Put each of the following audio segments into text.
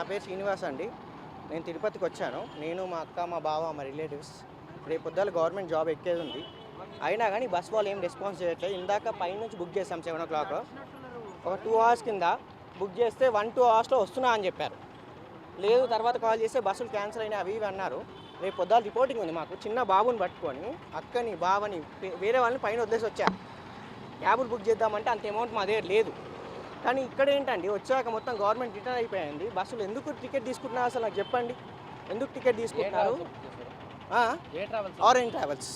నా పేరు శ్రీనివాస్ అండి. నేను తిరుపతికి వచ్చాను. నేను మా అక్క మా బావ మా రిలేటివ్స్ రేపు పొద్దున గవర్నమెంట్ జాబ్ ఎక్కేది ఉంది. అయినా కానీ బస్ వాళ్ళు ఏం రెస్పాన్స్ చేయట్లేదు. ఇందాక పైనుంచి బుక్ చేసాం సెవెన్ ఓ క్లాక్. ఒక టూ అవర్స్ కింద బుక్ చేస్తే వన్ టూ అవర్స్లో వస్తున్నా అని చెప్పారు. లేదు తర్వాత కాల్ చేస్తే బస్సులు క్యాన్సిల్ అయినాయి అవి ఇవి అన్నారు. రేపు పొద్దుల రిపోర్టింగ్ ఉంది మాకు. చిన్న బాబుని పట్టుకొని అక్కని బావని వేరే వాళ్ళని పైన వదిలేసి వచ్చా. క్యాబులు బుక్ చేద్దామంటే అంత అమౌంట్ మా దగ్గర లేదు. కానీ ఇక్కడ ఏంటండి వచ్చాక మొత్తం గవర్నమెంట్ రిటర్న్ అయిపోయింది. బస్సులు ఎందుకు టికెట్ తీసుకుంటున్నారు అసలు నాకు చెప్పండి. ఎందుకు టికెట్ తీసుకుంటున్నారు? Orange travels.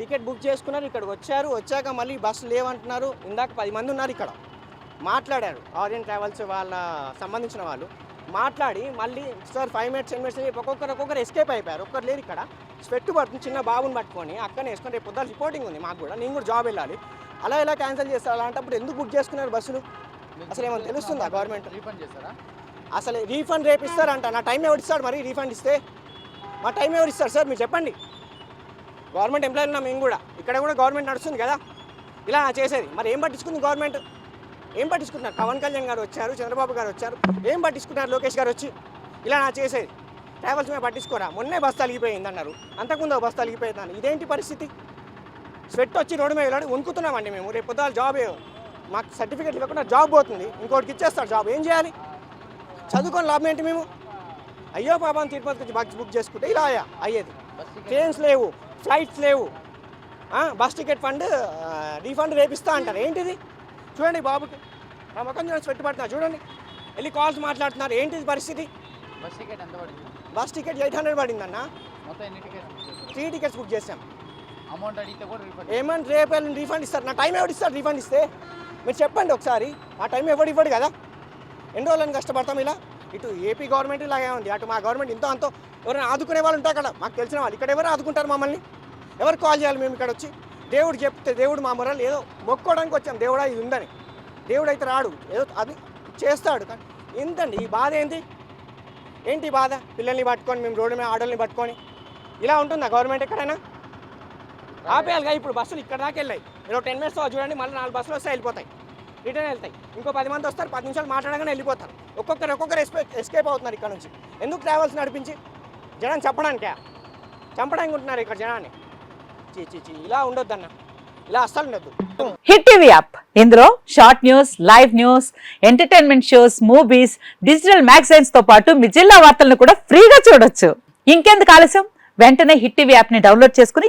టికెట్ బుక్ చేసుకున్నారు ఇక్కడికి వచ్చారు. వచ్చాక మళ్ళీ బస్సు లేవంటున్నారు. ఇందాక పది మంది ఉన్నారు ఇక్కడ. మాట్లాడారు. ఆరెంజ్ ట్రావెల్స్ వాళ్ళ సంబంధించిన వాళ్ళు. మాట్లాడి మళ్ళీ sir five minutes ten minutes చెప్పి ఒక్కొక్కరు ఒక్కొక్కరు ఎస్కేప్ అయిపోయారు. ఒక్కరు లేరు ఇక్కడ. స్వెట్ పడుతుంది చిన్న బాబుని పట్టుకొని అక్కనే వేసుకొని రేపు పొద్దున్న రిపోర్టింగ్ ఉంది మాకు కూడా. నేను కూడా జాబ్ వెళ్ళాలి. అలా ఎలా క్యాన్సిల్ చేస్తారు? అలాంటప్పుడు ఎందుకు బుక్ చేసుకున్నారు బస్సులు? అసలు ఏమైనా తెలుస్తుందా గవర్నమెంట్ రీఫండ్ చేస్తారా? అసలు రీఫండ్ రేపు ఇస్తారంట నా టైం ఎవరు ఇస్తాడు మరి? రీఫండ్ ఇస్తే? మా టైం ఎవరు ఇస్తారు? సార్ మీరు చెప్పండి. గవర్నమెంట్ ఎంప్లాయీ ఉన్నాం మేము కూడా. ఇక్కడ కూడా గవర్నమెంట్ నడుస్తుంది కదా? ఇలా చేసేది. మరి ఏం పట్టించుకుంది గవర్నమెంట్ ఏం పట్టించుకుంటున్నారు? పవన్ కళ్యాణ్ గారు వచ్చారు చంద్రబాబు గారు వచ్చారు. ఏం పట్టించుకున్నారు లోకేష్ గారు వచ్చి? ఇలా నా చేసేది. ట్రావెల్స్ మీద పట్టించుకోరా? మొన్నే బస్ తలిగిపోయింది అన్నారు. అంతకుముందు ఒక బస్ తలిగిపోయింది అన్నారు. ఇదేంటి పరిస్థితి? స్వెట్ వచ్చి రోడ్డు మీద వెళ్ళాడు వణుకుతున్నామండి మేము. రేపు పొద్దున జాబ్ మాకు సర్టిఫికేట్ ఇవ్వకుండా జాబ్ పోతుంది. ఇంకోటికి ఇచ్చేస్తారు జాబ్. ఏం చేయాలి? చదువుకొని లాభం ఏంటి మేము? అయ్యో పాపం తిరుపతి నుంచి బస్ బుక్ చేసుకుంటే ఇలా అయ్యా అయ్యేది. ట్రైన్స్ లేవు ఫ్లైట్స్ లేవు. బస్ టికెట్ ఫండ్ రీఫండ్ రేపిస్తా అంటారు. ఏంటిది? చూడండి బాబుకి. ఆ ముఖం చూడండి స్వెట్ పడుతున్నారు చూడండి. వెళ్ళి కాల్స్ మాట్లాడుతున్నారు. ఏంటిది పరిస్థితి? బస్ టికెట్ ఎంత పడింది? బస్ టికెట్ ఎయిట్ హండ్రెడ్ పడిందన్న? త్రీ టికెట్స్ బుక్ చేసాం అమౌంట్ అడిగితే కూడా రీఫండ్ ఏమని రేపు వెళ్ళి రీఫండ్ ఇస్తారు? నా టైం ఎవరు ఇస్తారు రీఫండ్ ఇస్తే? మీరు చెప్పండి ఒకసారి. ఆ టైం ఎవడు ఇవ్వడు కదా? ఎన్ని రోజులని కష్టపడతాం ఇలా? ఇటు ఏపీ గవర్నమెంట్ ఇలాగే ఉంది. అటు మా గవర్నమెంట్ ఇంతో అంతో ఎవరైనా ఆదుకునే వాళ్ళు ఉంటారు అక్కడ మాకు తెలిసిన వాళ్ళు. ఇక్కడ ఎవరు ఆదుకుంటారు మమ్మల్ని? ఎవరు కాల్ చేయాలి మేము ఇక్కడ వచ్చి? దేవుడు చెప్తే దేవుడు మా మొరలు ఏదో మొక్కోవడానికి వచ్చాం. దేవుడా ఇది ఉందని. దేవుడు అయితే రాడు. ఏదో అది చేస్తాడు. కానీ ఎంతండి? ఈ బాధ ఏంటి ఏంటి బాధ? పిల్లల్ని పట్టుకొని మేము రోడ్డు మీద ఆడోళ్ళని పట్టుకొని. ఇలా ఉంటుందా గవర్నమెంట్ ఎక్కడైనా? ఆపేయాలిగా ఇప్పుడు బస్సులు ఇక్కడ దాకా వెళ్ళాయి. మీరు టెన్ మినిట్స్ చూడండి మళ్ళీ నాలుగు బస్సులు వస్తే వెళ్ళిపోతాయి. రిటర్న్ వెళ్తాయి. ఇంకో పది మంది వస్తారు పది నిమిషాలు మాట్లాడగానే వెళ్ళిపోతారు. ఒక్కొక్కరు ఒక్కొక్కరు ఎస్కేప్ ఎస్కేప్ అవుతున్నారు ఇక్కడ నుంచి. ఎందుకు ట్రావెల్స్ నడిపించి? జనాన్ని చెప్పడానికే చంపడానికి ఉంటున్నారు ఇక్కడ జనాన్ని. చీ చీ చీ ఇలా ఉండొద్దన్న. ఇలా అస్సలు ఉండొద్దు. Hit TV app. ఇందులో short news live news entertainment shows movies digital మ్యాగజైన్స్తో పాటు మీ జిల్లా వార్తలను కూడా ఫ్రీగా చూడొచ్చు. ఇంకెందుకు ఆలస్యం? వెంటనే హిట్ టీవీ యాప్ని డౌన్లోడ్ చేసుకుని